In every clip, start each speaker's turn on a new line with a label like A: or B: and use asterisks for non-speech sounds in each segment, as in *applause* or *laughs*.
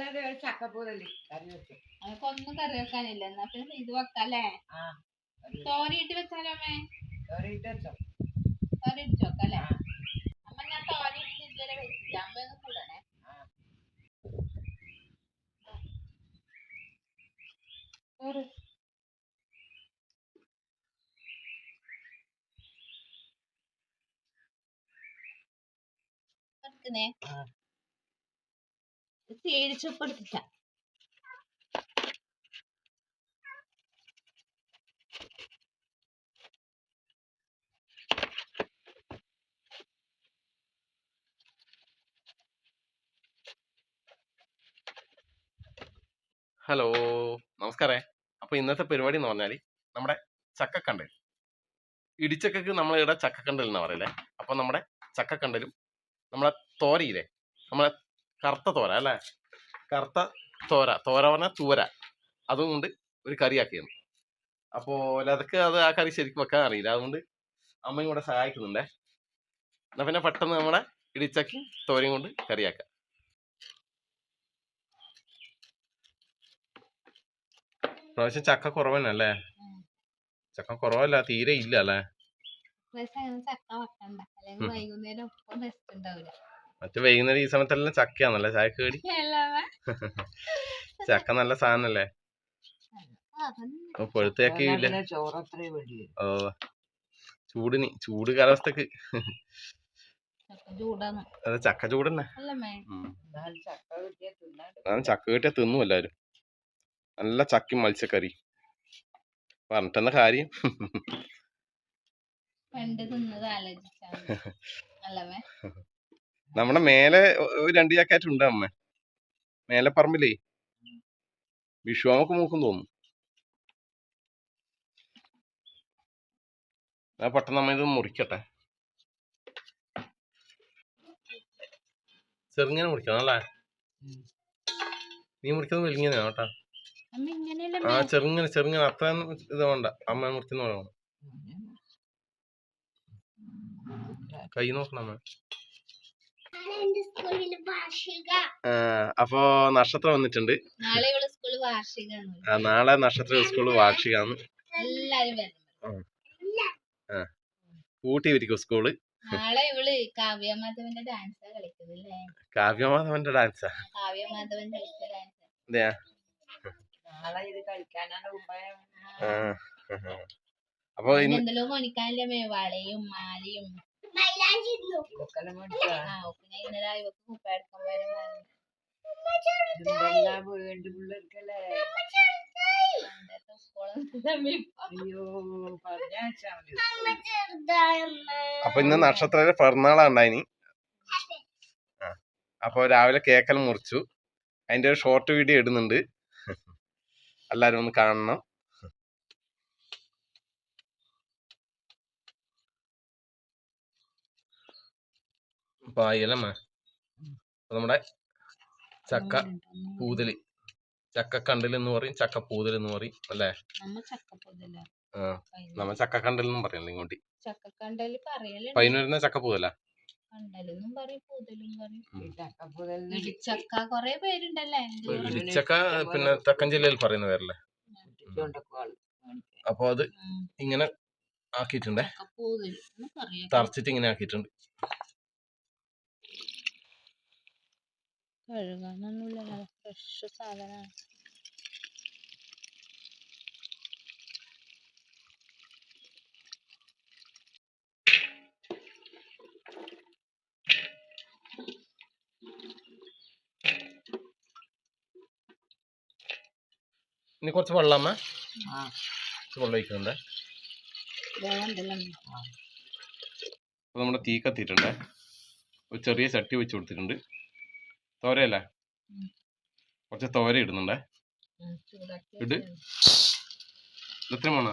A: നല്ലൊരു ചക്കപ്പൂതൽ കറി വെച്ചു
B: അനക്കൊന്നും കറി വെക്കാനില്ല. എന്നാ പിന്നെ ഇത് വെക്കാല്ലേ? തോരയിട്ട് വെച്ചാലോ അമ്മേ?
A: കറിയിട്ട് വെച്ചോ.
B: തോരിയിട്ട് വെക്കല്ലേ? അമ്മ ഞാൻ തോരയിട്ട് ഇതുവരെ വെച്ചില്ല. അമ്മ ഒന്ന് കൂടണേ.
A: ആ.
B: എടുക്കുന്നേ.
A: ആ.
B: പേടിച്ചൊപ്പ് എടുത്തിട്ട
C: ഹലോ നമസ്കാരേ. അപ്പൊ ഇന്നത്തെ പരിപാടി എന്ന് പറഞ്ഞാൽ നമ്മുടെ ചക്കക്കണ്ടൽ. ഇടിച്ചക്കക്ക് നമ്മളിവിടെ ചക്കക്കണ്ടൽ എന്ന് പറയല്ലേ അപ്പൊ നമ്മുടെ ചക്കക്കണ്ടലും നമ്മളെ തോരയില്ലേ? നമ്മളെ കറുത്ത തോര അല്ലേ? കറുത്ത തോര തോര പറഞ്ഞാൽ തൂര. അതുകൊണ്ട് ഒരു കറിയാക്കിയാണ് അപ്പോൾ ലതക്ക് അത് ആ കറി ശരിക്കും വെക്കാൻ അറിയില്ല. അതുകൊണ്ട് അമ്മയും കൂടെ സഹായിക്കുന്നുണ്ടേ. എന്നാ പിന്നെ പെട്ടെന്ന് നമ്മളെ ഇടിച്ചക്കി തോരയും കൊണ്ട് കറിയാക്കാം പ്രാവശ്യം ചക്ക കുറവനല്ലേ ചക്ക കുറവല്ല തീരെ ഇല്ല അല്ലേ?
B: ചക്ക വെക്കണ്ട. അല്ലെങ്കിൽ. വൈകുന്നേരം ഒപ്പം ബെസ്റ്റ് ഉണ്ടാവില്ല
C: മറ്റു വൈകുന്നേരം ഈ സമയത്തെല്ലാം ചക്കയാണല്ലേ ചായക്ക് കടി. ചക്ക നല്ല സാധനല്ലേ? പഴുത്ത ചക്കയും ഇല്ല
A: നല്ല ചോറ് അത്രയും വേണ്ടി വരും
C: ഓ ചൂടിന് ചൂട് കാലാവസ്ഥക്ക്.
B: അതെ
C: അത് ചക്ക
A: ചൂടന്നെ. ചക്ക
C: ചക്ക കിട്ടിയ തിന്നു എല്ലാരും. നല്ല ചക്കയും മത്സ്യക്കറി. പറഞ്ഞിട്ടെന്ന കാര്യം?
B: പണ്ട് തിന്നത് അല്ലമ്മേ *laughs*
C: നമ്മുടെ മേലെ ഒരു രണ്ട് ജാക്കറ്റ് ഉണ്ട് അമ്മ. മേലെ പറമ്പിലേ. വിഷുവാമൊക്കെ മൂക്കും തോന്നുന്നു. ആ പെട്ടെന്ന് നമ്മ ഇത് മുറിക്കട്ടെ. ചെറുങ്ങനെ മുറിക്കണം അല്ലേ? നീ മുറിക്കുന്നത് വലിങ്ങനെ കേട്ടാ. ആ ചെറുങ്ങനെ ചെറുങ്ങനെ അത്ര ഇത് വേണ്ട. അമ്മ മുറിക്കുന്ന പറയണം കൈ നോക്കണം അമ്മ. അപ്പോ നക്ഷത്രം വന്നിട്ടുണ്ട്.
B: നാളെ
C: നക്ഷത്ര സ്കൂൾ
B: കാവ്യ മാധവന്റെ ഡാൻസാ കളിക്കുന്നില്ലേ?
C: കാവ്യമാധവന്റെ ഡാൻസാ. അപ്പൊ ഇന്ന്
B: വളയും മാലയും
C: അപ്പൊ ഇന്ന് നക്ഷത്രയുടെ പിറന്നാളാണ്ടായി ആ. അപ്പൊ രാവിലെ കേക്കെല്ലാം മുറിച്ചു. അതിന്റെ ഒരു ഷോർട്ട് വീഡിയോ ഇടുന്നുണ്ട്. എല്ലാരും ഒന്ന് കാണണം. പായലമ്മ നമ്മുടെ ചക്ക പൂതലി. ചക്ക കണ്ടൽ എന്ന് പറയും ചക്ക പൂതൽ എന്ന് പറയും അല്ലേ?
B: നമ്മ ചക്കപ്പൊതല്ല
C: ആ നമ്മ ചക്ക കണ്ടൽ എന്നും പറയല്ലോ ഇങ്ങോട്ട്
B: പൈന
C: വരുന്ന ചക്ക പൂതല?
B: ഇടിച്ചക്ക
C: പിന്നെ തെക്കൻ ജില്ലയിൽ പറയുന്ന പേരല്ലേ. അപ്പൊ അത് ഇങ്ങനെ ആക്കിയിട്ടുണ്ടേ. തറച്ചിട്ട് ഇങ്ങനെ ആക്കിയിട്ടുണ്ട്.
B: കഴുകാനൊന്നുമില്ല ഫ്രഷ് സാധനമാണ്.
C: ഇനി കുറച്ച് വെള്ളമ്മ കുറച്ച് വെള്ളം ഒഴിക്കുന്നുണ്ട്. നമ്മുടെ തീ കത്തിയിട്ടുണ്ട്. ഒരു ചെറിയ ചട്ടി വെച്ച് കൊടുത്തിട്ടുണ്ട്. തോരയല്ലേ. കുറച്ച് തോര ഇടുന്നുണ്ടേ.
B: ചൂടാക്കി
C: ഇട്. ഇത് എത്രയും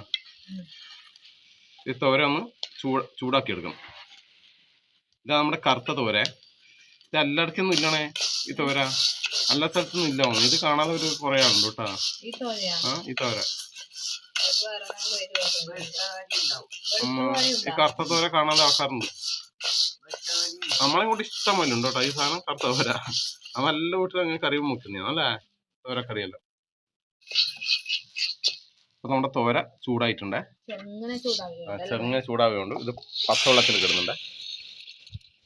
C: ഈ തോര ഒന്ന് ചൂട് ചൂടാക്കി എടുക്കണം. ഇതാ നമ്മുടെ കറുത്ത തോര. ഇത് എല്ലായിടത്തൊന്നും ഇല്ലണേ ഈ തോര. എല്ലാ സ്ഥലത്തൊന്നും ഇല്ല ഇത് കാണാതെ ഒരു കുറെ ആളുണ്ട് കേട്ടാ. ആ ഈ തോര. ഈ കറുത്ത തോര കാണാതെ ആൾക്കാരുണ്ട്. നമ്മളെ കൂടി ഇഷ്ടം പോലെ ഉണ്ട് കേട്ടോ ഈ സാധനം കറുത്ത തോര. അവൻ എല്ലാ വീട്ടിലും അങ്ങനെ കറി മുക്കുന്നതാണ് അല്ലേ തോരക്കറിയല്ലോ. അപ്പൊ നമ്മുടെ തോര ചൂടായിട്ടുണ്ടേ. ചെങ്ങനെ ചൂടാവുകയുണ്ട് ഇത് പച്ചവെള്ളത്തിൽ കിടുന്നുണ്ടേ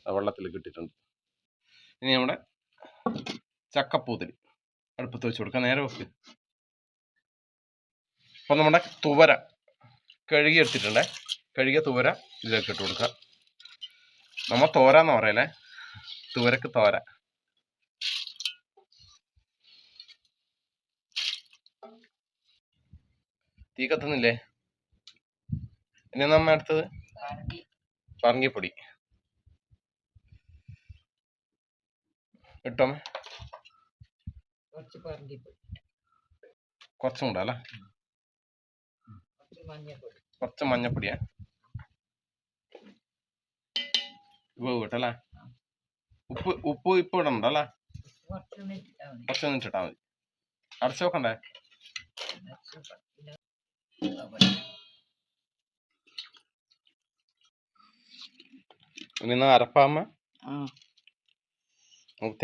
C: ആ വെള്ളത്തിൽ കിട്ടിയിട്ടുണ്ട്. ഇനി നമ്മുടെ ചക്കപ്പൂതിരി അടുപ്പത്ത് വെച്ച് കൊടുക്കാം. നേരെ വെക്ക്. അപ്പൊ നമ്മുടെ തുവര കഴുകി എടുത്തിട്ടുണ്ടേ കഴുകിയ തുവര ഇതിലേക്ക് ഇട്ട് കൊടുക്കാം. നമ്മ തോര എന്ന് പറയലേ. തുവരക്ക് തോര. തീ കത്തുന്നില്ലേ? ഇനി നമ്മ അടുത്തത്
A: പറങ്കി
C: പറങ്കിപ്പൊടി. ഇട്ടോ
A: കുറച്ച്
C: കൂടെ അല്ലേ?
A: കുറച്ച്
C: മഞ്ഞപ്പൊടിയാ. ഉപ്പ് ഉപ്പ് ഉപ്പ് ഇപ്പൊ ഇടണ്ട അല്ലേ
A: കുറച്ച്
C: മിനിറ്റ് ഇട്ടാ മതി. അടച്ചു
A: നോക്കണ്ടേ ഇന്ന്
C: ഇനി അരപ്പാമ്മ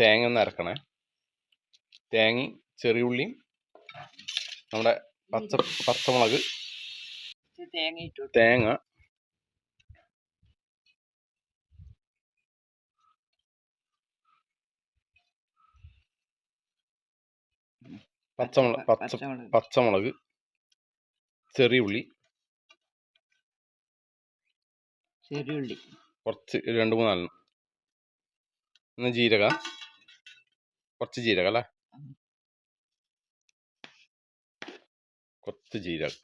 C: തേങ്ങ ഒന്ന് അരക്കണേ. തേങ്ങ ചെറിയുള്ളിയും നമ്മുടെ പച്ച പച്ചമുളക്.
A: തേങ്ങ
C: പച്ചമുളക് പച്ച
A: പച്ചമുളക്.
C: ചെറിയ ഉള്ളി.
A: ചെറിയുള്ളി
C: കുറച്ച് രണ്ടു മൂന്നാലെണ്ണം. പിന്നെ ജീരക. കുറച്ച് ജീരക അല്ലേ. കുറച്ച് ജീരകം.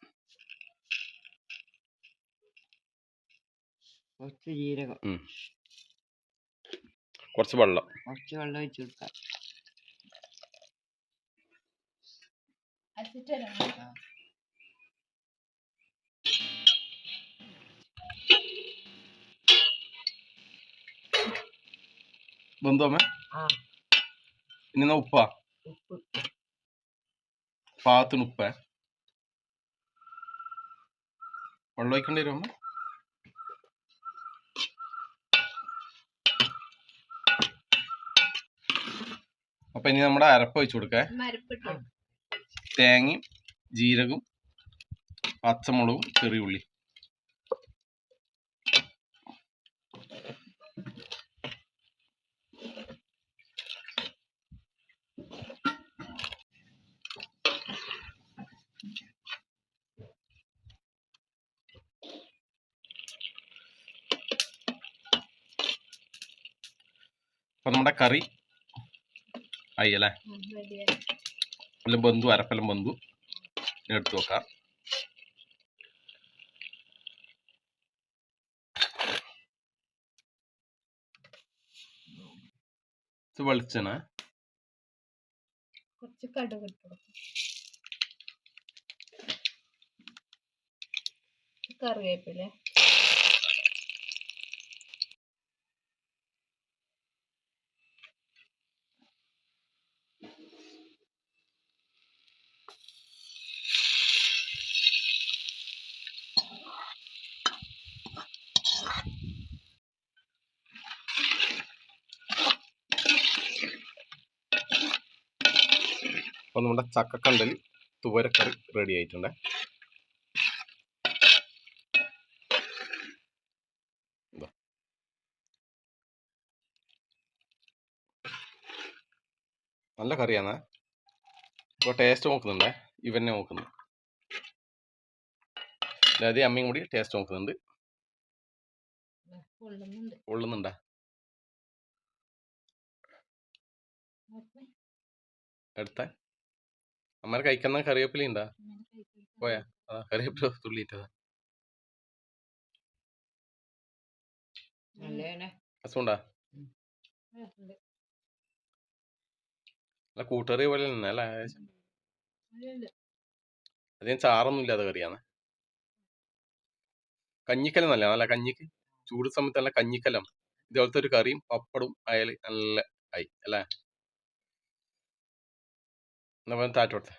A: കുറച്ച് ജീരകം.
C: കുറച്ച് വെള്ളം.
A: കുറച്ച് വെള്ളം ഒഴിച്ച് കൊടുക്കാം.
C: ബന്ധുവമ്മ?
A: ആ.
C: ഇനി ഉപ്പാ?
A: ഉപ്പ.
C: പാകത്തിന് ഉപ്പേ? വെള്ളം ഒഴിക്കേണ്ടി വരും അമ്മ. അപ്പൊ ഇനി നമ്മുടെ അരപ്പ് വെച്ചു കൊടുക്കേ. തേങ്ങയും ജീരകവും പച്ചമുളകും ചെറിയ ഉള്ളി. അപ്പൊ നമ്മുടെ കറി ആയി അല്ലേ? എല്ലാം ബന്ധു അരപ്പെല്ലാം ബന്ധു എടുത്തു വെക്കാം ഇത് വെളിച്ചെണ്ണ.
B: കുറച്ച് കടുക്
C: അപ്പൊ നമ്മുടെ ചക്കക്കണ്ടൽ തുവരക്കറി റെഡി ആയിട്ടുണ്ട്. നല്ല കറിയാണ് ഇപ്പൊ ടേസ്റ്റ് നോക്കുന്നുണ്ടേ? ഇവനെ നോക്കുന്നു. അതായത് അമ്മയും കൂടി ടേസ്റ്റ് നോക്കുന്നുണ്ട്.
B: കൊള്ളുന്നുണ്ട.
C: കൊള്ളുന്നുണ്ടാ?
B: നോക്ക്.
C: എടുത്ത അമ്മ കഴിക്കുന്ന കറിവേപ്പില ഉണ്ടാ പോയാ? അതാ കറിവേപ്പില തുള്ളിയിട്ടതാ. രസമുണ്ട്. നല്ല കൂട്ടുകറി പോലെ തന്നെ അല്ലേ. അധികം ചാറൊന്നും ഇല്ലാതെ കറിയാണ്. കഞ്ഞിക്കലം നല്ല നല്ല കഞ്ഞിക്ക് ചൂട് സമയത്ത് നല്ല കഞ്ഞിക്കലം. ഇതുപോലത്തെ ഒരു കറിയും പപ്പടും അയൽ നല്ല ആയി. അല്ലേ? എന്നാ താറ്റോട്ടെ